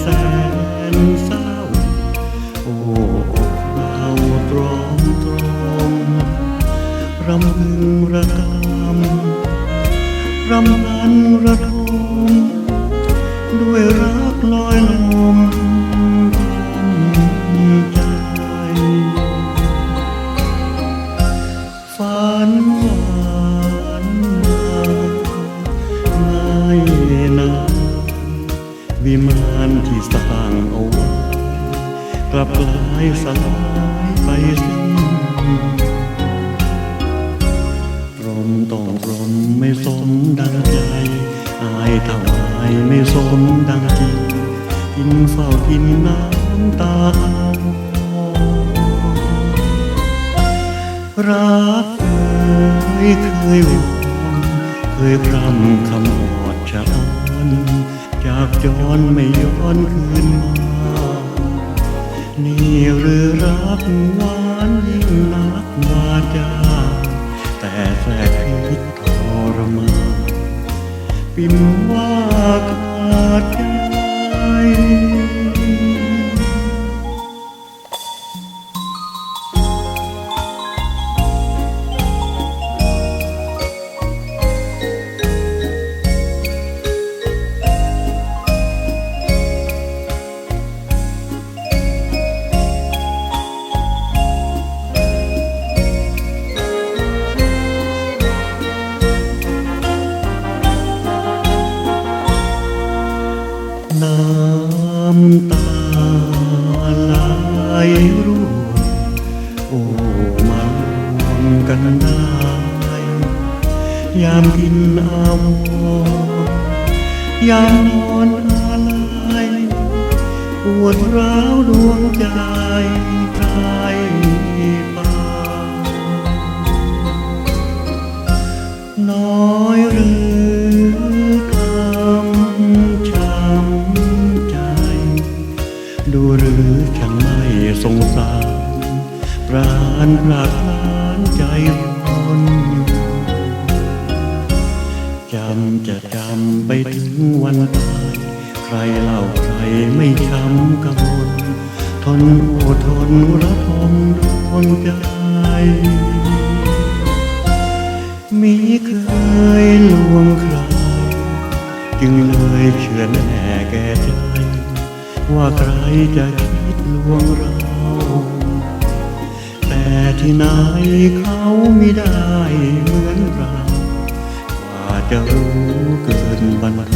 แสนเศร้า โอ้เราตรอมตรอมรำพึงระกำรำพันระทมด้วยรักลอยลมใจฝันหวา วิมานที่สร้างเอาไว้กลับกลายสลายไปสิ้นรมต้องรมไม่สมดังใจอายถวายไม่สมดังจริงกินเฝ้ากินน้ำตารักเอ่ยเคยหวอนเคยพรำคำอดชะออน จากจรไม่ย้อนคืนมา นี่หรือรักหวานยิ่งนักวาจา แต่แทบพิษทรมานปิ่นว่า ยามกินอาวยามนอนอะไรปวดร้าวดวงใจใครปานน้อยหรือคำช้ำใจ ดูหรือฉันไม่สงสาร ปราณรารถนานใจร้อน จำจะจำไปถึงวันตาย ใครเล่าใครไม่ช้ำกังวลทนโอทนระทมดวงใจ มีเคยลวงใคร จึงเลยเชื่อแน่แก่ใจ ว่าใครจะคิดลวงเรา แต่ที่ไหนเขาไม่ได้เหมือนเรา จะรู้เกินบรรม